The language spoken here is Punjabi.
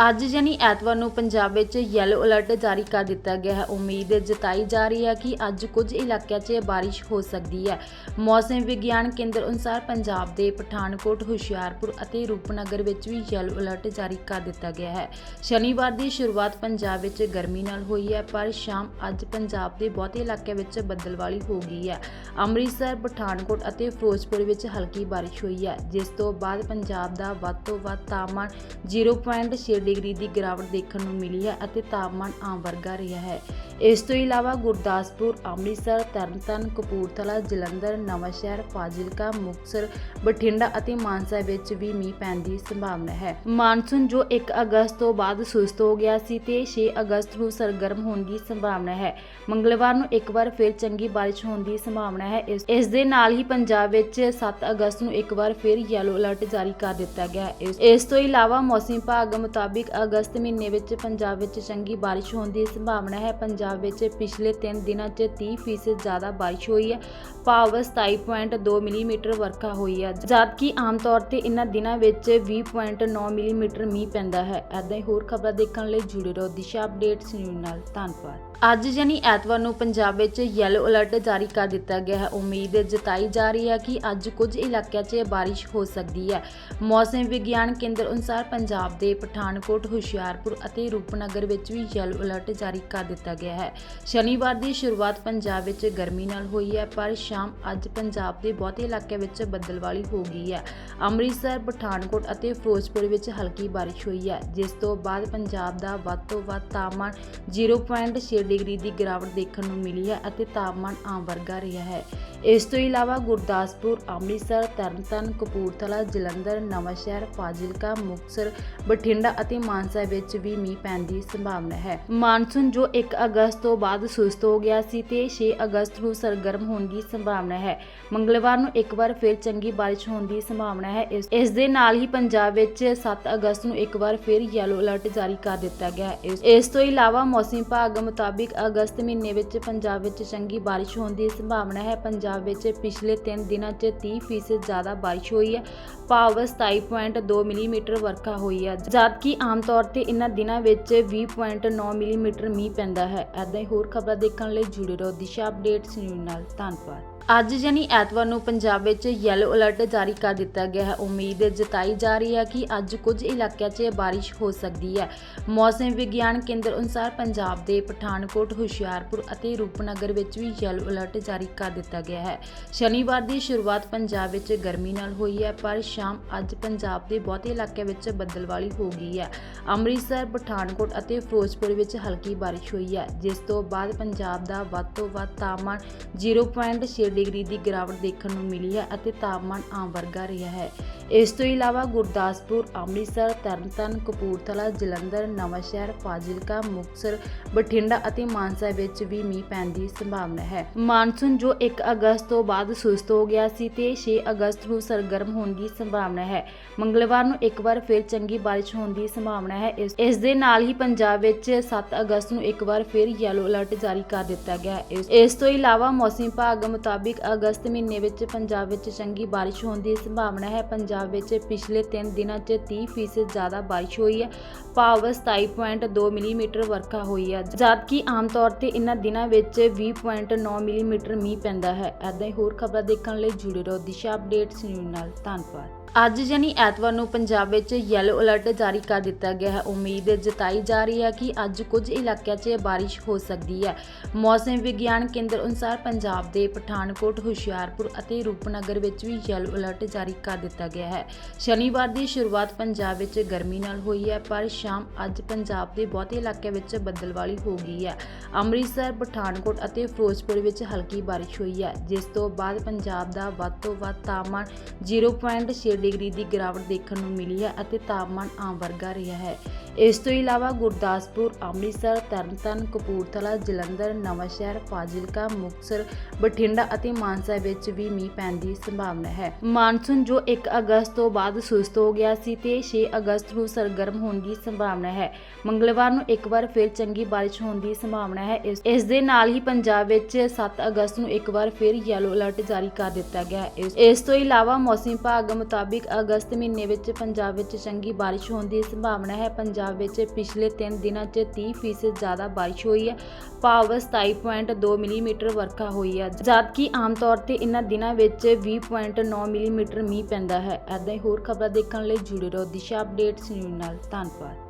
ਅੱਜ ਯਾਨੀ ਐਤਵਾਰ ਨੂੰ ਪੰਜਾਬ ਵਿੱਚ ਯੈਲੋ ਅਲਰਟ ਜਾਰੀ ਕਰ ਦਿੱਤਾ ਗਿਆ ਹੈ। ਉਮੀਦ ਜਤਾਈ ਜਾ ਰਹੀ ਹੈ ਕਿ ਅੱਜ ਕੁਝ ਇਲਾਕਿਆਂ 'ਚ ਬਾਰਿਸ਼ ਹੋ ਸਕਦੀ ਹੈ। ਮੌਸਮ ਵਿਗਿਆਨ ਕੇਂਦਰ ਅਨੁਸਾਰ ਪੰਜਾਬ ਦੇ ਪਠਾਨਕੋਟ, ਹੁਸ਼ਿਆਰਪੁਰ ਅਤੇ ਰੂਪਨਗਰ ਵਿੱਚ ਵੀ ਯੈਲੋ ਅਲਰਟ ਜਾਰੀ ਕਰ ਦਿੱਤਾ ਗਿਆ ਹੈ। ਸ਼ਨੀਵਾਰ ਦੀ ਸ਼ੁਰੂਆਤ ਪੰਜਾਬ ਵਿੱਚ ਗਰਮੀ ਨਾਲ ਹੋਈ ਹੈ, ਪਰ ਸ਼ਾਮ ਅੱਜ ਪੰਜਾਬ ਦੇ ਬਹੁਤੇ ਇਲਾਕਿਆਂ ਵਿੱਚ ਬੱਦਲਵਾਲੀ ਹੋ ਗਈ ਹੈ। ਅੰਮ੍ਰਿਤਸਰ, ਪਠਾਨਕੋਟ ਅਤੇ ਫਿਰੋਜ਼ਪੁਰ ਵਿੱਚ ਹਲਕੀ ਬਾਰਿਸ਼ ਹੋਈ ਹੈ, ਜਿਸ ਤੋਂ ਬਾਅਦ ਪੰਜਾਬ ਦਾ ਵੱਧ ਤੋਂ ਵੱਧ ਤਾਪਮਾਨ 0.6 ਡਿਗਰੀ ਦੀ ਗਿਰਾਵਟ ਦੇਖਣ ਨੂੰ ਮਿਲੀ ਹੈ ਅਤੇ ਤਾਪਮਾਨ ਆਮ ਵਰਗਾ ਰਿਹਾ ਹੈ। ਇਸ ਤੋਂ ਇਲਾਵਾ ਗੁਰਦਾਸਪੁਰ, ਅੰਮ੍ਰਿਤਸਰ, ਤਰਨਤਾਰਨ, ਕਪੂਰਥਲਾ, ਜਲੰਧਰ, ਨਵਾਂਸ਼ਹਿਰ, ਫਾਜ਼ਿਲਕਾ, ਮੁਕਤਸਰ, ਬਠਿੰਡਾ ਅਤੇ ਮਾਨਸਾ ਵਿੱਚ ਵੀ ਮੀਂਹ ਪੈਣ ਦੀ ਸੰਭਾਵਨਾ ਹੈ। ਮਾਨਸੂਨ ਜੋ 1 ਅਗਸਤ ਤੋਂ ਬਾਅਦ ਸੁਸਤ ਹੋ ਗਿਆ ਸੀ ਤੇ 6 ਅਗਸਤ ਨੂੰ ਸਰਗਰਮ ਹੋਣ ਦੀ ਸੰਭਾਵਨਾ ਹੈ। ਮੰਗਲਵਾਰ ਨੂੰ ਇੱਕ ਵਾਰ ਫਿਰ ਚੰਗੀ ਬਾਰਿਸ਼ ਹੋਣ ਦੀ ਸੰਭਾਵਨਾ ਹੈ। ਇਸ ਦੇ ਨਾਲ ਹੀ ਪੰਜਾਬ ਵਿੱਚ 7 ਅਗਸਤ ਨੂੰ ਇੱਕ ਵਾਰ ਫਿਰ ਯੈਲੋ ਅਲਰਟ ਜਾਰੀ ਕਰ ਦਿੱਤਾ ਗਿਆ ਹੈ। ਇਸ- ਇਸ ਤੋਂ ਇਲਾਵਾ ਮੌਸਮ ਵਿਭਾਗ ਮੁਤਾਬਿਕ ਅਗਸਤ ਮਹੀਨੇ ਵਿੱਚ ਪੰਜਾਬ ਵਿੱਚ ਚੰਗੀ ਬਾਰਿਸ਼ ਹੋਣ ਦੀ ਸੰਭਾਵਨਾ ਹੈ। ਪੰਜਾਬ ਪੰਜਾਬ ਵਿੱਚ ਪਿਛਲੇ 3 ਦਿਨਾਂ 'ਚ 30% ਜ਼ਿਆਦਾ ਬਾਰਿਸ਼ ਹੋਈ ਹੈ। ਭਾਵ 27.2 ਮਿਲੀਮੀਟਰ ਵਰਖਾ ਹੋਈ ਹੈ। ਜਦਕਿ ਆਮ ਤੌਰ ਤੇ ਇਹਨਾਂ ਦਿਨਾਂ ਵਿੱਚ 20.9 ਮਿਲੀਮੀਟਰ ਮੀਂਹ ਪੈਂਦਾ ਹੈ। ਐਦਾਂ ਹੀ ਹੋਰ ਖਬਰਾਂ ਦੇਖਣ ਲਈ ਜੁੜੇ ਰਹੋ। ਦਿਸ਼ਾ ਅਪਡੇਟਸ ਨਿਊਜ਼ ਨਾਲ ਧੰਨਵਾਦ। ਅੱਜ ਯਾਨੀ ਐਤਵਾਰ ਨੂੰ ਪੰਜਾਬ ਵਿੱਚ ਯੈਲੋ ਅਲਰਟ ਜਾਰੀ ਕਰ ਦਿੱਤਾ ਗਿਆ ਹੈ। ਉਮੀਦ ਜਤਾਈ ਜਾ ਰਹੀ ਹੈ ਕਿ ਅੱਜ ਕੁਝ ਇਲਾਕਿਆਂ 'ਚ ਬਾਰਿਸ਼ ਹੋ ਸਕਦੀ ਹੈ। ਮੌਸਮ ਵਿਗਿਆਨ ਕੇਂਦਰ ਅਨੁਸਾਰ ਪੰਜਾਬ ਦੇ ਪਠਾਨਕੋਟ, ਹੁਸ਼ਿਆਰਪੁਰ ਅਤੇ ਰੂਪਨਗਰ ਵਿੱਚ ਵੀ ਯੈਲੋ ਅਲਰਟ ਜਾਰੀ ਕਰ ਦਿੱਤਾ ਗਿਆ ਹੈ। ਹੈ। ਸ਼ਨੀਵਾਰ ਦੀ ਸ਼ੁਰੂਆਤ ਪੰਜਾਬ ਵਿੱਚ ਗਰਮੀ ਨਾਲ ਹੋਈ ਹੈ, ਪਰ ਸ਼ਾਮ ਅੱਜ ਪੰਜਾਬ ਦੇ ਬਹੁਤੇ ਇਲਾਕਿਆਂ ਵਿੱਚ ਬੱਦਲਵਾਲੀ ਹੋ ਗਈ ਹੈ। ਅੰਮ੍ਰਿਤਸਰ, ਪਠਾਨਕੋਟ ਅਤੇ ਫਿਰੋਜ਼ਪੁਰ ਵਿੱਚ ਹਲਕੀ ਬਾਰਿਸ਼ ਹੋਈ ਹੈ, ਜਿਸ ਤੋਂ ਬਾਅਦ ਪੰਜਾਬ ਦਾ ਵੱਧ ਤੋਂ ਵੱਧ ਤਾਪਮਾਨ 0.6 ਡਿਗਰੀ ਦੀ ਗਿਰਾਵਟ ਦੇਖਣ ਨੂੰ ਮਿਲੀ ਹੈ ਅਤੇ ਤਾਪਮਾਨ ਆਮ ਵਰਗਾ ਰਿਹਾ ਹੈ। ਇਸ ਤੋਂ ਇਲਾਵਾ ਗੁਰਦਾਸਪੁਰ, ਅੰਮ੍ਰਿਤਸਰ, ਤਰਨਤਾਰਨ, ਕਪੂਰਥਲਾ, ਜਲੰਧਰ, ਨਵਾਂਸ਼ਹਿਰ, ਫਾਜ਼ਿਲਕਾ, ਮੁਕਤਸਰ, ਬਠਿੰਡਾ ਅਤੇ ਮਾਨਸਾ ਵਿੱਚ ਵੀ ਮੀਂਹ ਪੈਣ ਦੀ ਸੰਭਾਵਨਾ ਹੈ। ਮਾਨਸੂਨ ਜੋ 1 ਅਗਸਤ ਤੋਂ ਬਾਅਦ ਸੁਸਤ ਹੋ ਗਿਆ ਸੀ ਤੇ 6 ਅਗਸਤ ਨੂੰ ਸਰਗਰਮ ਹੋਣ ਦੀ ਸੰਭਾਵਨਾ ਹੈ। ਮੰਗਲਵਾਰ ਨੂੰ ਇੱਕ ਵਾਰ ਫਿਰ ਚੰਗੀ ਬਾਰਿਸ਼ ਹੋਣ ਦੀ ਸੰਭਾਵਨਾ ਹੈ। ਇਸ ਦੇ ਨਾਲ ਹੀ ਪੰਜਾਬ ਵਿੱਚ 7 ਅਗਸਤ ਨੂੰ ਇੱਕ ਵਾਰ ਫਿਰ ਯੈਲੋ ਅਲਰਟ ਜਾਰੀ ਕਰ ਦਿੱਤਾ ਗਿਆ ਹੈ। ਇਸ- ਇਸ ਤੋਂ ਇਲਾਵਾ ਮੌਸਮ ਵਿਭਾਗ ਮੁਤਾਬਿਕ ਅਗਸਤ ਮਹੀਨੇ ਵਿੱਚ ਪੰਜਾਬ ਵਿੱਚ ਚੰਗੀ ਬਾਰਿਸ਼ ਹੋਣ ਦੀ ਸੰਭਾਵਨਾ ਹੈ। ਪੰਜਾਬ ਪੰਜਾਬ ਵਿੱਚ ਪਿਛਲੇ 3 ਦਿਨਾਂ 'ਚ 30% ਜ਼ਿਆਦਾ ਬਾਰਿਸ਼ ਹੋਈ ਹੈ। ਭਾਵ 27.2 ਮਿਲੀਮੀਟਰ ਵਰਖਾ ਹੋਈ ਹੈ। ਜਦਕਿ ਆਮ ਤੌਰ ਤੇ ਇਹਨਾਂ ਦਿਨਾਂ ਵਿੱਚ 20.9 ਮਿਲੀਮੀਟਰ ਮੀਂਹ ਪੈਂਦਾ ਹੈ। ਐਦਾਂ ਹੀ ਹੋਰ ਖਬਰਾਂ ਦੇਖਣ ਲਈ ਜੁੜੇ ਰਹੋ ਦਿਸ਼ਾ ਅਪਡੇਟਸ ਨਿਊਜ਼ ਨਾਲ। ਧੰਨਵਾਦ। ਅੱਜ ਯਾਨੀ ਐਤਵਾਰ ਨੂੰ ਪੰਜਾਬ ਵਿੱਚ ਯੈਲੋ ਅਲਰਟ ਜਾਰੀ ਕਰ ਦਿੱਤਾ ਗਿਆ ਹੈ। ਉਮੀਦ ਜਤਾਈ ਜਾ ਰਹੀ ਹੈ ਕਿ ਅੱਜ ਕੁਝ ਇਲਾਕਿਆਂ 'ਚ ਬਾਰਿਸ਼ ਹੋ ਸਕਦੀ ਹੈ। ਮੌਸਮ ਵਿਗਿਆਨ ਕੇਂਦਰ ਅਨੁਸਾਰ ਪੰਜਾਬ ਦੇ ਪਠਾਨਕੋਟ, ਹੁਸ਼ਿਆਰਪੁਰ ਅਤੇ ਰੂਪਨਗਰ ਵਿੱਚ ਵੀ ਯੈਲੋ ਅਲਰਟ ਜਾਰੀ ਕਰ ਦਿੱਤਾ ਗਿਆ ਹੈ। ਸ਼ਨੀਵਾਰ ਦੀ ਸ਼ੁਰੂਆਤ ਪੰਜਾਬ ਵਿੱਚ ਗਰਮੀ ਨਾਲ ਹੋਈ ਹੈ, ਪਰ ਸ਼ਾਮ ਅੱਜ ਪੰਜਾਬ ਦੇ ਬਹੁਤੇ ਇਲਾਕਿਆਂ ਵਿੱਚ ਬੱਦਲਵਾਲੀ ਹੋ ਗਈ ਹੈ। ਅੰਮ੍ਰਿਤਸਰ, ਪਠਾਨਕੋਟ ਅਤੇ ਫਿਰੋਜ਼ਪੁਰ ਵਿੱਚ ਹਲਕੀ ਬਾਰਿਸ਼ ਹੋਈ ਹੈ, ਜਿਸ ਤੋਂ ਬਾਅਦ ਪੰਜਾਬ ਦਾ ਵੱਧ ਤੋਂ ਵੱਧ ਤਾਪਮਾਨ 0.6 ਡਿਗਰੀ ਦੀ ਗਿਰਾਵਟ ਦੇਖਣ ਨੂੰ ਮਿਲੀ ਹੈ ਅਤੇ ਤਾਪਮਾਨ ਆਮ ਵਰਗਾ ਰਿਹਾ ਹੈ। ਇਸ ਤੋਂ ਇਲਾਵਾ ਗੁਰਦਾਸਪੁਰ, ਅੰਮ੍ਰਿਤਸਰ, ਤਰਨਤਾਰਨ, ਕਪੂਰਥਲਾ, ਜਲੰਧਰ, ਨਵਾਂਸ਼ਹਿਰ, ਫਾਜ਼ਿਲਕਾ, ਮੁਕਤਸਰ, ਬਠਿੰਡਾ ਅਤੇ ਮਾਨਸਾ ਵਿੱਚ ਵੀ ਮੀਂਹ ਪੈਣ ਦੀ ਸੰਭਾਵਨਾ ਹੈ। ਮਾਨਸੂਨ ਜੋ 1 ਅਗਸਤ ਤੋਂ ਬਾਅਦ ਸੁਸਤ ਹੋ ਗਿਆ ਸੀ ਤੇ 6 ਅਗਸਤ ਨੂੰ ਸਰਗਰਮ ਹੋਣ ਦੀ ਸੰਭਾਵਨਾ ਹੈ। ਮੰਗਲਵਾਰ ਨੂੰ ਇੱਕ ਵਾਰ ਫਿਰ ਚੰਗੀ ਬਾਰਿਸ਼ ਹੋਣ ਦੀ ਸੰਭਾਵਨਾ ਹੈ। ਇਸ ਦੇ ਨਾਲ ਹੀ ਪੰਜਾਬ ਵਿੱਚ 7 ਅਗਸਤ ਨੂੰ ਇੱਕ ਵਾਰ ਫਿਰ ਯੈਲੋ ਅਲਰਟ ਜਾਰੀ ਕਰ ਦਿੱਤਾ ਗਿਆ ਹੈ। ਇਸ- ਤੋਂ ਇਲਾਵਾ ਮੌਸਮ ਵਿਭਾਗ ਮੁਤਾਬਿਕ ਅਗਸਤ ਮਹੀਨੇ ਵਿੱਚ ਪੰਜਾਬ ਵਿੱਚ ਚੰਗੀ ਬਾਰਿਸ਼ ਹੋਣ ਦੀ ਸੰਭਾਵਨਾ ਹੈ। ਪੰਜਾਬ ਵਿੱਚ ਪਿਛਲੇ 3 ਦਿਨਾਂ 'ਚ 30% ਜ਼ਿਆਦਾ ਬਾਰਿਸ਼ ਹੋਈ ਹੈ। ਭਾਵ 27.2 ਮਿਲੀਮੀਟਰ ਵਰਖਾ ਹੋਈ ਹੈ। ਜਦਕਿ ਆਮ ਤੌਰ ਤੇ ਇਹਨਾਂ ਦਿਨਾਂ ਵਿੱਚ 20.9 ਮਿਲੀਮੀਟਰ ਮੀਂਹ ਪੈਂਦਾ ਹੈ। ਐਦਾਂ ਹੀ ਹੋਰ ਖਬਰਾਂ ਦੇਖਣ ਲਈ ਜੁੜੇ ਰਹੋ ਦਿਸ਼ਾ ਅਪਡੇਟਸ ਨਿਊਜ਼ ਨਾਲ ਧੰਨਵਾਦ। ਅੱਜ ਯਾਨੀ ਐਤਵਾਰ ਨੂੰ ਪੰਜਾਬ ਵਿੱਚ ਯੈਲੋ ਅਲਰਟ ਜਾਰੀ ਕਰ ਦਿੱਤਾ ਗਿਆ ਹੈ। ਉਮੀਦ ਜਤਾਈ ਜਾ ਰਹੀ ਹੈ ਕਿ ਅੱਜ ਕੁਝ ਇਲਾਕਿਆਂ 'ਚ ਬਾਰਿਸ਼ ਹੋ ਸਕਦੀ ਹੈ। ਮੌਸਮ ਵਿਗਿਆਨ ਕੇਂਦਰ ਅਨੁਸਾਰ ਪੰਜਾਬ ਦੇ ਪਠਾਨਕੋਟ, ਹੁਸ਼ਿਆਰਪੁਰ ਅਤੇ ਰੂਪਨਗਰ ਵਿੱਚ ਵੀ ਯੈਲੋ ਅਲਰਟ ਜਾਰੀ ਕਰ ਦਿੱਤਾ ਗਿਆ ਹੈ। ਸ਼ਨੀਵਾਰ ਦੀ ਸ਼ੁਰੂਆਤ ਪੰਜਾਬ ਵਿੱਚ ਗਰਮੀ ਨਾਲ ਹੋਈ ਹੈ, ਪਰ ਸ਼ਾਮ ਅੱਜ ਪੰਜਾਬ ਦੇ ਬਹੁਤੇ ਇਲਾਕਿਆਂ ਵਿੱਚ ਬੱਦਲਵਾਲੀ ਹੋ ਗਈ ਹੈ। ਅੰਮ੍ਰਿਤਸਰ, ਪਠਾਨਕੋਟ ਅਤੇ ਫਿਰੋਜ਼ਪੁਰ ਵਿੱਚ ਹਲਕੀ ਬਾਰਿਸ਼ ਹੋਈ ਹੈ, ਜਿਸ ਤੋਂ ਬਾਅਦ ਪੰਜਾਬ ਦਾ ਵੱਧ ਤੋਂ ਵੱਧ ਤਾਪਮਾਨ 0.6 ਡਿਗਰੀ ਦੀ ਗਿਰਾਵਟ ਦੇਖਣ ਨੂੰ ਮਿਲੀ ਹੈ ਅਤੇ ਤਾਪਮਾਨ ਆਮ ਵਰਗਾ ਰਿਹਾ ਹੈ। ਇਸ ਤੋਂ ਇਲਾਵਾ ਗੁਰਦਾਸਪੁਰ, ਅੰਮ੍ਰਿਤਸਰ, ਤਰਨਤਾਰਨ, ਕਪੂਰਥਲਾ, ਜਲੰਧਰ, ਨਵਾਂਸ਼ਹਿਰ, ਫਾਜ਼ਿਲਕਾ, ਮੁਕਤਸਰ, ਬਠਿੰਡਾ ਅਤੇ ਮਾਨਸਾ ਵਿੱਚ ਵੀ ਮੀਂਹ ਪੈਣ ਦੀ ਸੰਭਾਵਨਾ ਹੈ। ਮਾਨਸੂਨ ਜੋ 1 ਅਗਸਤ ਤੋਂ ਬਾਅਦ ਸੁਸਤ ਹੋ ਗਿਆ ਸੀ ਤੇ 6 ਅਗਸਤ ਨੂੰ ਸਰਗਰਮ ਹੋਣ ਦੀ ਸੰਭਾਵਨਾ ਹੈ। ਮੰਗਲਵਾਰ ਨੂੰ ਇੱਕ ਵਾਰ ਫਿਰ ਚੰਗੀ ਬਾਰਿਸ਼ ਹੋਣ ਦੀ ਸੰਭਾਵਨਾ ਹੈ। ਇਸ- ਦੇ ਨਾਲ ਹੀ ਪੰਜਾਬ ਵਿੱਚ 7 ਅਗਸਤ ਨੂੰ ਇੱਕ ਵਾਰ ਫਿਰ ਯੈਲੋ ਅਲਰਟ ਜਾਰੀ ਕਰ ਦਿੱਤਾ ਗਿਆ ਹੈ। ਇਸ- ਇਸ ਤੋਂ ਇਲਾਵਾ ਮੌਸਮ ਵਿਭਾਗ ਮੁਤਾਬਿਕ ਅਗਸਤ ਮਹੀਨੇ ਵਿੱਚ ਪੰਜਾਬ ਵਿੱਚ ਚੰਗੀ ਬਾਰਿਸ਼ ਹੋਣ ਦੀ ਸੰਭਾਵਨਾ ਹੈ। ਪੰਜਾਬ ਪੰਜਾਬ ਵਿੱਚ ਪਿਛਲੇ 3 ਦਿਨਾਂ 'ਚ 30% ਜ਼ਿਆਦਾ ਬਾਰਿਸ਼ ਹੋਈ ਹੈ। ਭਾਵ 27.2 ਮਿਲੀਮੀਟਰ ਵਰਖਾ ਹੋਈ ਹੈ। ਜਦਕਿ ਆਮ ਤੌਰ ਤੇ ਇਹਨਾਂ ਦਿਨਾਂ ਵਿੱਚ 20.9 ਮਿਲੀਮੀਟਰ ਮੀਂਹ ਪੈਂਦਾ ਹੈ। ਐਦਾਂ ਹੀ ਹੋਰ ਖਬਰਾਂ ਦੇਖਣ ਲਈ ਜੁੜੇ ਰਹੋ ਦਿਸ਼ਾ ਅਪਡੇਟਸ ਨਿਊਜ਼ ਨਾਲ। ਧੰਨਵਾਦ।